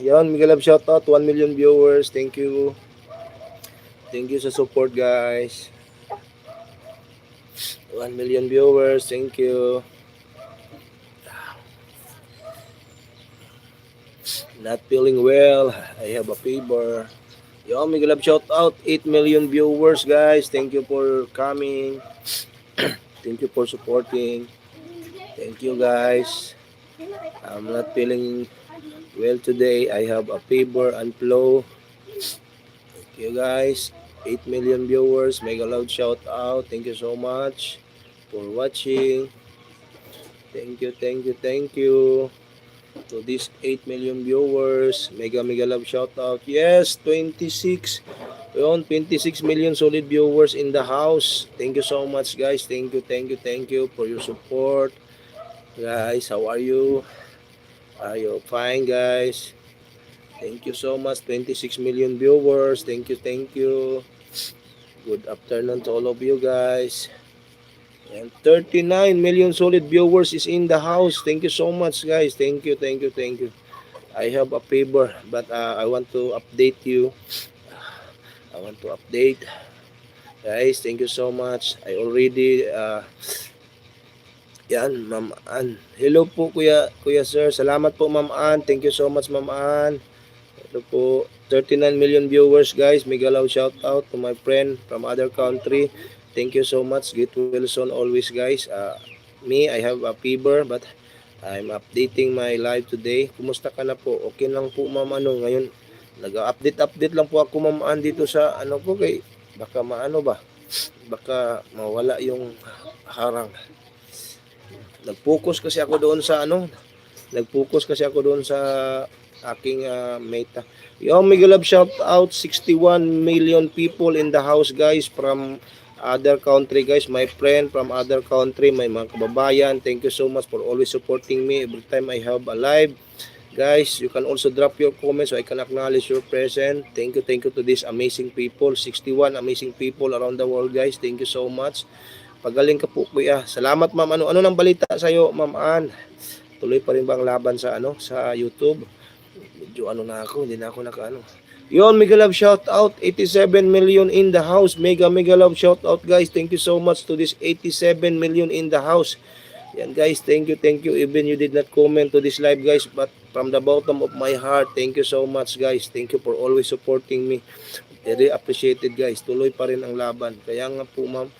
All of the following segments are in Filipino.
Yan, Miguel Love shoutout, 1 million viewers. Thank you. Thank you sa support, guys. 1 million viewers. Thank you. Not feeling well. I have a fever. Yo, Miguel Love shoutout, 8 million viewers, guys. Thank you for coming. Thank you for supporting. Thank you, guys. I'm not feeling well today. I have a fever and flu. Thank you guys. 8 million viewers. Mega loud shout out. Thank you so much for watching. Thank you, thank you, thank you. To these 8 million viewers. Mega mega love shout out. Yes, 26. Yun, 26 million solid viewers in the house. Thank you so much guys. Thank you, thank you, thank you for your support. Guys, how are you? Are you fine, guys? Thank you so much. 26 million viewers. Thank you, thank you. Good afternoon to all of you guys. And 39 million solid viewers is in the house. Thank you so much, guys. Thank you, thank you, thank you. I have a favor, but uh, I want to update you. I want to update. Guys, thank you so much. I already uh, yan, Ma'am Ann. Hello po, Kuya, Kuya Sir. Salamat po, Ma'am Ann. Thank you so much, Ma'am Ann. Hello po. 39 million viewers, guys. Mega loud shout out to my friend from other country. Thank you so much, Git Wilson, always, guys. Uh, me, I have a fever, but I'm updating my live today. Kumusta ka na po? Okay lang po, Ma'am Ano. Ngayon, nag-update-update lang po ako, Ma'am Ann, dito sa ano ko kay baka maano ba? Baka mawala yung harang nag-focus kasi ako doon sa ano, nag-focus kasi ako doon sa aking uh, meta. Yo, Miguel Love shout out 61 million people in the house guys from other country guys, my friend from other country, my mga kababayan. Thank you so much for always supporting me every time I have a live. Guys, you can also drop your comments so I can acknowledge your presence. Thank you, thank you to these amazing people. 61 amazing people around the world guys. Thank you so much. Pagaling ka po kuya. Salamat ma'am. Ano ano nang balita sa iyo, ma'am Ann? Tuloy pa rin ba ang laban sa ano sa YouTube? Medyo ano na ako, hindi na ako nakaano. Yon, mega love shout out 87 million in the house. Mega mega love shout out guys. Thank you so much to this 87 million in the house. Yan guys, thank you, thank you. Even you did not comment to this live guys, but from the bottom of my heart, thank you so much guys. Thank you for always supporting me. Very appreciated guys. Tuloy pa rin ang laban. Kaya nga po ma'am,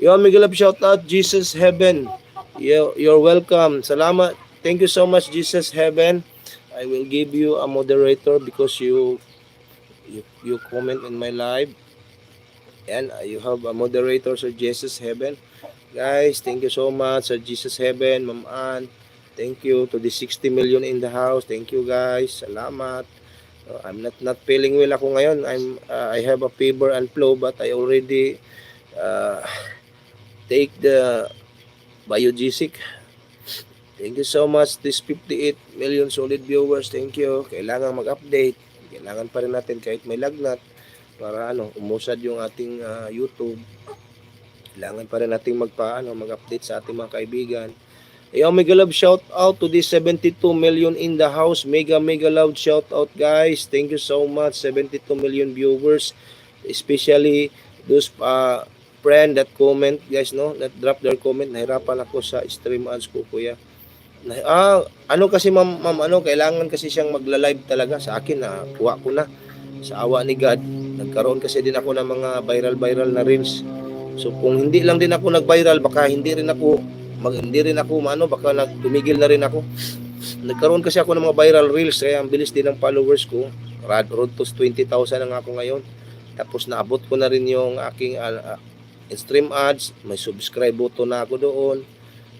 Yo, Miguel shout out Jesus Heaven. Yo, you're welcome. Salamat. Thank you so much Jesus Heaven. I will give you a moderator because you you, you comment in my live. And uh, you have a moderator so Jesus Heaven. Guys, thank you so much sa Jesus Heaven, Ma'am Ann. Thank you to the 60 million in the house. Thank you guys. Salamat. Uh, I'm not not feeling well ako ngayon. I'm uh, I have a fever and flu but I already uh, take the Biogesic. Thank you so much this 58 million solid viewers. Thank you. Kailangan mag-update. Kailangan pa rin natin kahit may lagnat para ano, umusad yung ating ah, YouTube. Kailangan pa rin nating magpa ano, mag-update sa ating mga kaibigan. Ayaw, mega love shout out to this 72 million in the house. Mega, mega loud shout out guys. Thank you so much. 72 million viewers. Especially those uh, friend that comment guys no? That drop their comment. Nahirapan ako sa stream ads ko kuya. Na, ah, ano kasi ma'am, ma'am ano kailangan kasi siyang magla-live talaga. Sa akin na kuha ko na. Sa awa ni God nagkaroon kasi din ako ng mga viral viral na reels. So kung hindi lang din ako nag-viral baka hindi rin ako mag, hindi rin ako maano baka nagtumigil na rin ako. Nagkaroon kasi ako ng mga viral reels kaya ang bilis din ng followers ko. Road road to 20,000 na nga ako ngayon. Tapos naabot ko na rin yung aking ah, ah, stream ads, may subscribe button na ako doon.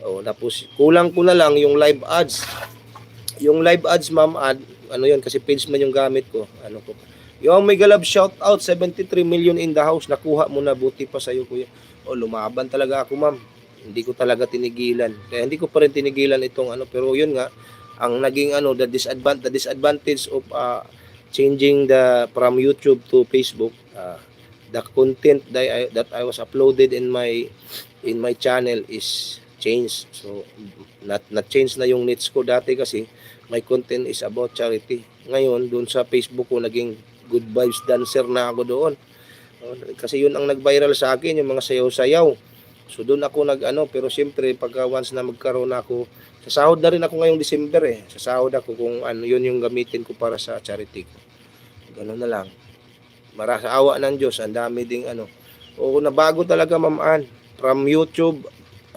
O, tapos kulang ko na lang yung live ads. Yung live ads, ma'am, ad, ano yun, kasi page man yung gamit ko. Ano ko. Yung Mega Love shout out, 73 million in the house. Nakuha mo na, buti pa sa'yo, kuya. O, lumaban talaga ako, ma'am. Hindi ko talaga tinigilan. Kaya hindi ko pa rin tinigilan itong ano. Pero yun nga, ang naging ano, the disadvantage, the disadvantage of uh, changing the from YouTube to Facebook, uh, the content that I, that I was uploaded in my in my channel is changed. So not not change na yung needs ko dati kasi my content is about charity. Ngayon, doon sa Facebook ko, naging good vibes dancer na ako doon. Kasi yun ang nag-viral sa akin, yung mga sayaw-sayaw. So doon ako nag-ano, pero siyempre pagka once na magkaroon ako, sasahod na rin ako ngayong December eh. Sasahod ako kung ano, yun yung gamitin ko para sa charity ko. Ganun na lang. Mara sa awa ng Diyos, ang dami ding ano. Oo, nabago talaga mamaan. From YouTube,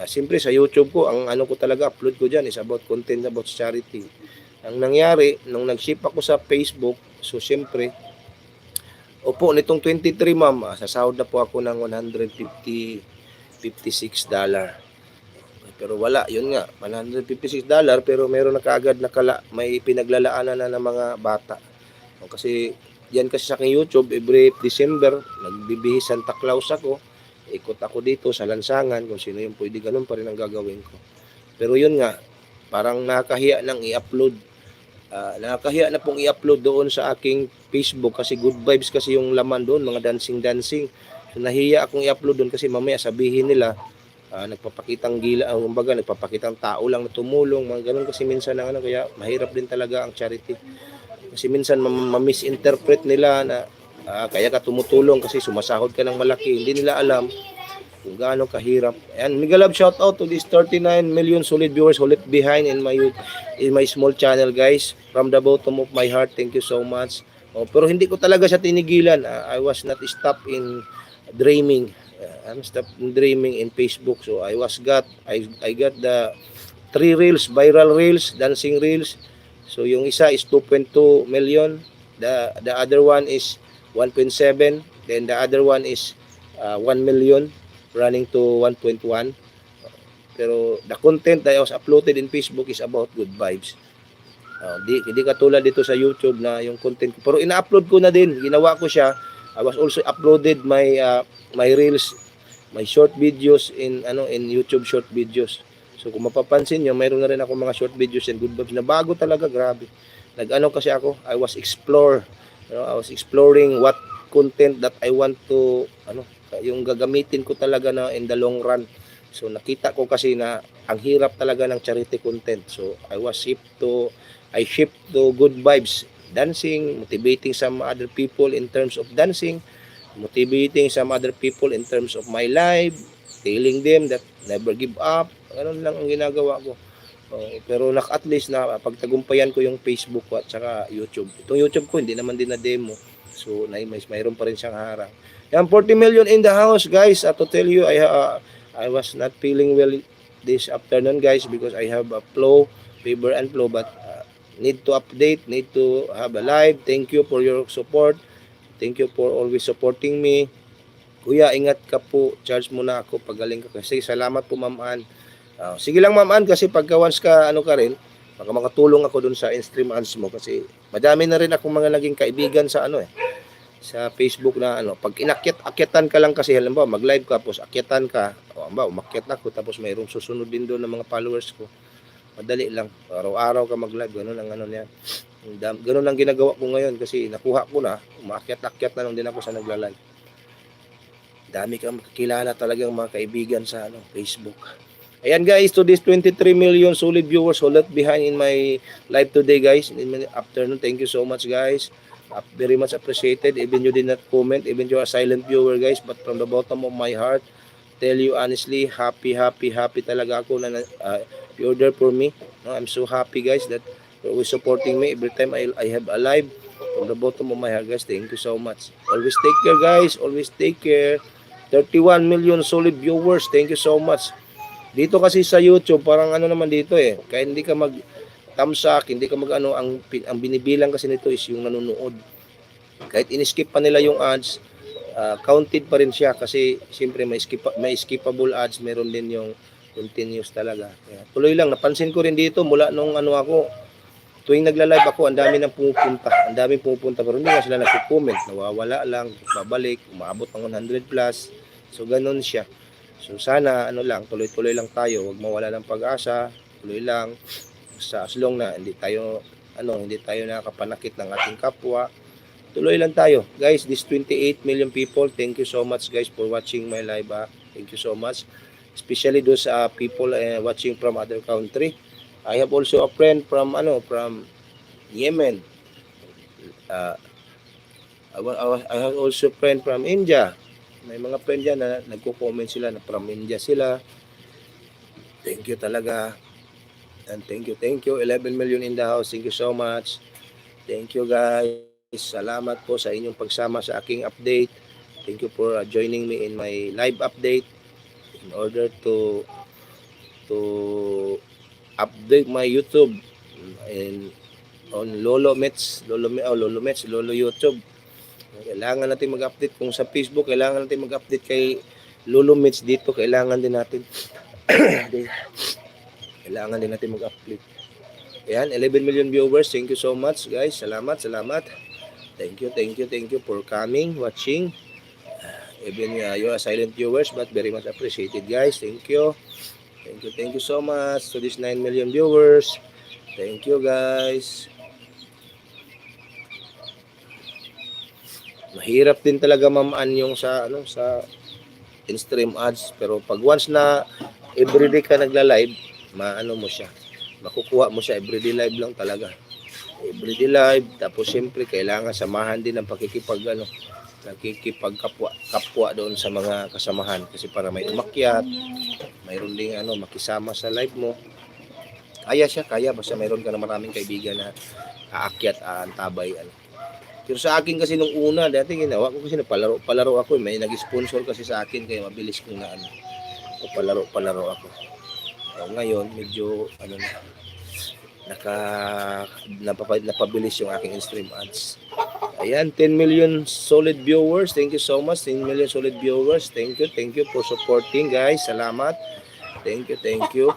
ah, siyempre sa YouTube ko, ang ano ko talaga, upload ko dyan is about content about charity. Ang nangyari, nung nag-ship ako sa Facebook, so siyempre, Opo, nitong 23 ma'am, ah, sasahod na po ako ng 150 56 dollar. Pero wala, yun nga, 156 dollar pero meron na kaagad na kala, may pinaglalaanan na ng mga bata. O, Kasi yan kasi sa aking YouTube, every December, nagbibihis Santa Claus ako. Ikot ako dito sa lansangan, kung sino yung pwede, ganun pa rin ang gagawin ko. Pero yun nga, parang nakakahiya nang i-upload. Ah, nakakahiya na pong i-upload doon sa aking Facebook kasi good vibes kasi yung laman doon, mga dancing-dancing. So, nahiya akong i-upload doon kasi mamaya sabihin nila, ah, nagpapakitang gila, ang kumbaga, nagpapakitang tao lang na tumulong, mga ganun kasi minsan ang ano, kaya mahirap din talaga ang charity. Kasi minsan mam- ma-misinterpret nila na ah, kaya ka tumutulong kasi sumasahod ka ng malaki. Hindi nila alam kung gaano kahirap. Ayan, mega love shout out to these 39 million solid viewers who left behind in my in my small channel guys. From the bottom of my heart, thank you so much. Oh, pero hindi ko talaga siya tinigilan. Ah, I was not stopped in dreaming. Uh, I'm stopped in dreaming in Facebook. So I was got I I got the three reels, viral reels, dancing reels. So yung isa is 2.2 million, the the other one is 1.7, then the other one is uh, 1 million running to 1.1. Pero the content that was uploaded in Facebook is about good vibes. Uh, di, hindi katulad dito sa YouTube na yung content. Pero ina-upload ko na din. Ginawa ko siya. I was also uploaded my uh, my reels, my short videos in ano in YouTube short videos. So kung mapapansin nyo, mayroon na rin ako mga short videos and good vibes na bago talaga, grabe. Nag-ano kasi ako, I was explore, you know, I was exploring what content that I want to, ano, yung gagamitin ko talaga na in the long run. So nakita ko kasi na ang hirap talaga ng charity content. So I was shipped to, I shipped to good vibes, dancing, motivating some other people in terms of dancing, motivating some other people in terms of my life, telling them that never give up. Ganun lang ang ginagawa ko. Oh, pero nak at least na pagtagumpayan ko yung Facebook at saka YouTube. Itong YouTube ko hindi naman din na demo. So na may mayroon pa rin siyang harang. Yan 40 million in the house guys. At to tell you I uh, I was not feeling well this afternoon guys because I have a flow, fever and flow but uh, need to update, need to have a live. Thank you for your support. Thank you for always supporting me. Kuya, ingat ka po. Charge mo na ako pagaling ka kasi. Salamat po, Ma'am Ann. Ah, sige lang, Ma'am Ann, kasi pagka once ka, ano ka rin, baka makatulong ako dun sa in-stream ads mo kasi madami na rin akong mga naging kaibigan sa ano eh sa Facebook na ano pag inakyat akyatan ka lang kasi halimbawa mag-live ka tapos akyatan ka o halimbawa umakyat ako tapos mayroong susunod din doon ng mga followers ko madali lang araw-araw ka mag-live ganun ang ano niyan. Ganun ang ginagawa ko ngayon kasi nakuha ko na umakyat-akyat na lang din ako sa nagla-live. Dami kang makikilala talagang mga kaibigan sa ano Facebook Ayan guys, to this 23 million solid viewers who left behind in my live today guys. In my afternoon, thank you so much guys. Uh, very much appreciated. Even you did not comment, even you're a silent viewer guys. But from the bottom of my heart, tell you honestly, happy, happy, happy talaga ako na uh, you order for me. No, I'm so happy guys that you're always supporting me every time I, I have a live. From the bottom of my heart guys, thank you so much. Always take care guys, always take care. 31 million solid viewers, thank you so much. Dito kasi sa YouTube, parang ano naman dito eh. Kaya hindi ka mag tamsak, hindi ka mag ano, ang, ang binibilang kasi nito is yung nanonood. Kahit in-skip pa nila yung ads, ah, counted pa rin siya kasi siyempre may, skip, may skippable ads, meron din yung continuous talaga. Kaya, tuloy lang, napansin ko rin dito mula nung ano ako, tuwing nagla-live ako, ang dami nang pumupunta. Ang dami pumupunta pero hindi nga sila nagko-comment. Nawawala lang, babalik, umabot ng 100 plus. So ganun siya. So sana ano lang, tuloy-tuloy lang tayo, wag mawala ng pag-asa, tuloy lang sa as long na hindi tayo ano, hindi tayo nakakapanakit ng ating kapwa. Tuloy lang tayo. Guys, this 28 million people, thank you so much guys for watching my live. ah. Thank you so much. Especially those uh, people uh, watching from other country. I have also a friend from ano from Yemen. Uh, I, I, I have also friend from India. May mga friend dyan na nagko-comment sila na from India sila. Thank you talaga. And thank you, thank you. 11 million in the house. Thank you so much. Thank you guys. Salamat po sa inyong pagsama sa aking update. Thank you for uh, joining me in my live update in order to to update my YouTube and on Lolo Mets, Lolo oh, Lolo Mets, Lolo YouTube. Kailangan natin mag-update kung sa Facebook, kailangan natin mag-update kay Lolo Mets dito, kailangan din natin kailangan din natin mag-update. Ayan, 11 million viewers. Thank you so much, guys. Salamat, salamat. Thank you, thank you, thank you for coming, watching. Even uh, you are silent viewers, but very much appreciated, guys. Thank you. Thank you, thank you so much to this 9 million viewers. Thank you, guys. Mahirap din talaga mamaan yung sa ano sa in-stream ads. Pero pag once na everyday ka nagla-live, maano mo siya. Makukuha mo siya. Everyday live lang talaga. Everyday live. Tapos siyempre kailangan samahan din ng pakikipag ano nakikipagkapwa kapwa doon sa mga kasamahan. Kasi para may umakyat mayroon ding ano makisama sa live mo. Kaya siya kaya. Basta mayroon ka na maraming kaibigan na aakyat aantabay ano pero sa akin kasi nung una dati ginawa ko kasi palaro palaro ako eh. may nag-sponsor kasi sa akin kaya mabilis ko na ano palaro palaro ako so, ngayon medyo ano na naka napapa, napabilis yung aking in-stream ads Ayan, 10 million solid viewers. Thank you so much. 10 million solid viewers. Thank you. Thank you for supporting, guys. Salamat. Thank you, thank you.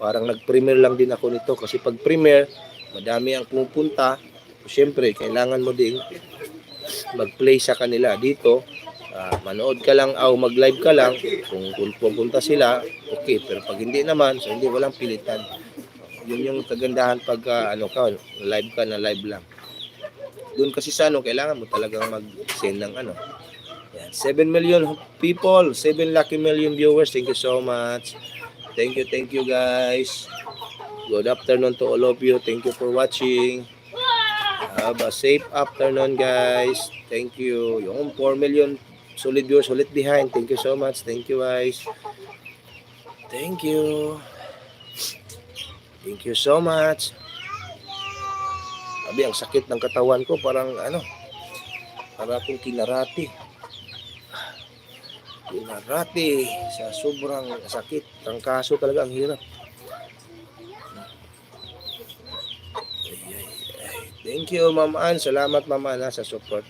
Parang nag-premiere lang din ako nito kasi pag premiere, madami ang pumupunta. Siyempre, kailangan mo ding mag-play sa kanila dito. ah, manood ka lang o mag-live ka lang kung, kung pupunta sila, okay. Pero pag hindi naman, so hindi walang pilitan. Yun yung kagandahan pag ah, ano ka, live ka na live lang doon kasi sa ano, kailangan mo talagang mag-send ng ano. Yan. 7 million people, 7 lucky million viewers. Thank you so much. Thank you, thank you guys. Good afternoon to all of you. Thank you for watching. Have a safe afternoon guys. Thank you. Yung 4 million solid viewers ulit behind. Thank you so much. Thank you guys. Thank you. Thank you so much. Sabi, ang sakit ng katawan ko, parang ano, para akong kinarati. Kinarati sa sobrang sakit. Ang kaso talaga ang hirap. Thank you, Ma'am Ann. Salamat, Ma'am Ann, sa support.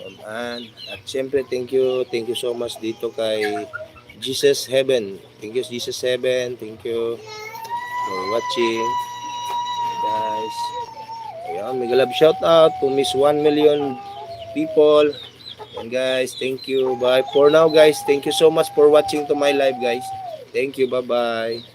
Ma'am Ann. At siyempre, thank you, thank you so much dito kay Jesus Heaven. Thank you, Jesus Heaven. Thank you for watching. Guys. Ayan, mega love shout out to Miss 1 million people. And guys, thank you. Bye. For now guys, thank you so much for watching to my live guys. Thank you. Bye-bye.